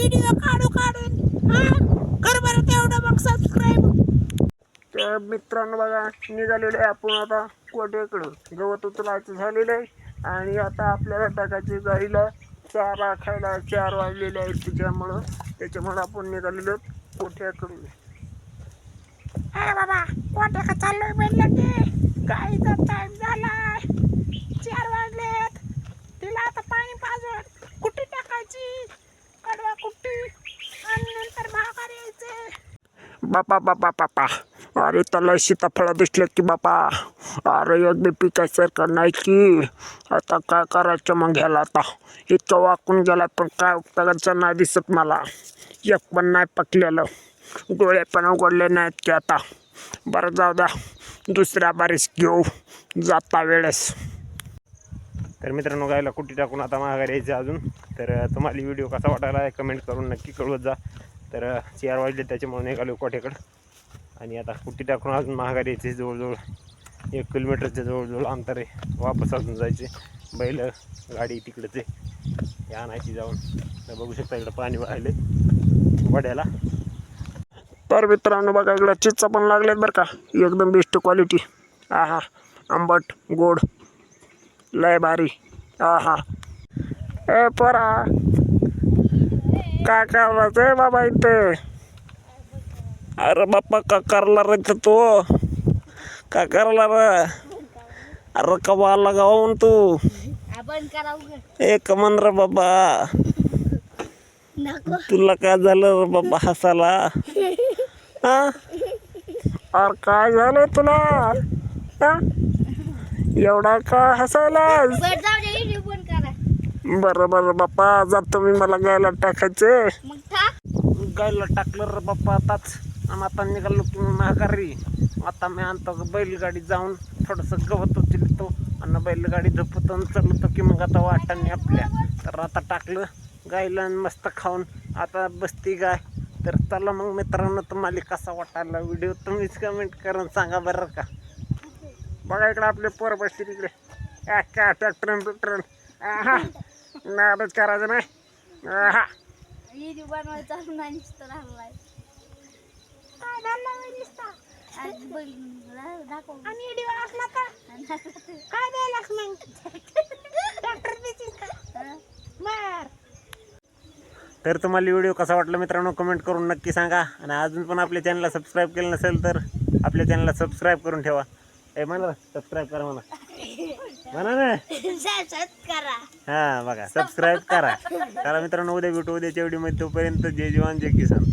Video काढू काढून. हा? कर बरं तेवढं मग सबस्क्राईब तर मित्रांनो बघा निघालेलो आहे आपण आता कोट्याकडं गवत उचलायचं झालेलं आहे. आणि आता आपल्याला टाकायची गाईला चारा खायला चार वाजलेले आहेत त्याच्यामुळं त्याच्यामुळं आपण निघालेलो कोठ्याकडून? अरे बाबा कोट्या का चाललोय म्हणलं की गाईचा टाइम झालाय चार वाजलेत तिला आता पाणी पाजून कुट्टी टाकायची कडवा कुट्टी आणि नंतर माघारी यायचे बापा बापा बापा. अरे त्याला सीताफळं दिसले की बापा. अरे एक बी पिकासारखं नाही की? आता काय करायचं मग घ्यायला आता? इतकं वाकून गेला पण काय उपयोगाचं नाही दिसत मला. एक पण नाही पकलेलं. डोळे पण उघडले नाहीत की आता. बरं जाऊ द्या. दुसऱ्या बारीस घेऊ. जाता वेळेस. तर मित्रांनो गायला कुठे टाकून आता माघारी यायचं अजून. तर तुम्हाला व्हिडिओ कसा वाटायला कमेंट करून नक्की कळवत जा. तर अं, चार वाजले त्याच्यामुळे निघालो कोठेकडं. आणि आता कुट्टी टाकून अजून महागारी यायचे जवळजवळ. एक किलोमीटरच्या जवळजवळ अंतर आहे वापस अजून जायचे. बैल गाडी तिकडंच. आहे आणायची जाऊन. तर बघू शकता इकडं पाणी वाहिले वड्याला. तर मित्रांनो बघा इकडं चिच्चा पण लागलेत बरं का. एकदम बेस्ट क्वालिटी आहा आंबट गोड. लय भारी. आहा. ए परा. काय करायचं बाबा इथं अरे बाप्पा का करला रे इथं तू का करला रे अरे कवा आला गावून तू एक मन रे बाबा तुला काय झालं रे बाबा हसाला हा अरे काय झालं तुला हा? एवढा का हसायलास बरं बरं बाप्पा जातो मी मला गायला टाकायचे मग टाक गायला टाकलं रे बाप्पा आताच. आणि आता निघालो की मी माघारी. आता मी आणतो बैलगाडी जाऊन. थोडंसं गवत उचलतो आणि बैलगाडी झोपतो आणि चालतो की मग आता वाटाने आपल्या. तर आता टाकलं गायला आणि मस्त खाऊन. आता बसती गाय. तर चला मग मित्रांनो तुम्हाला कसा वाटायला व्हिडिओ तुम्हीच कमेंट करून सांगा बरं का. बघा इकडे आपले पोरं बसते तिकडे आ, काय ट्रॅक्टर बिक्टर आहा. नादच करायचं नाही. व्हिडिओ बनवायचा नाही नुसतं राहिलाय काय झालं वय नुसता? आज बघ रा- दाखव. आणि व्हिडिओ असला तर काय द्यायलास मग डॉक्टर देशील का? हा. बर तर तुम्हाला व्हिडिओ कसा वाटला मित्रांनो कमेंट करून नक्की सांगा. आणि अजून पण आपल्या चॅनलला सबस्क्राईब केलं नसेल तर आपल्या चॅनलला सबस्क्राईब करून ठेवा. ए म्हणा सबस्क्राईब करा म्हणा. म्हणा ना. करा. हां बघा सबस्क्राईब करा. चला मित्रांनो उद्या भेटू उद्याच्या व्हिडिओमध्ये तोपर्यंत जय जवान जय किसान.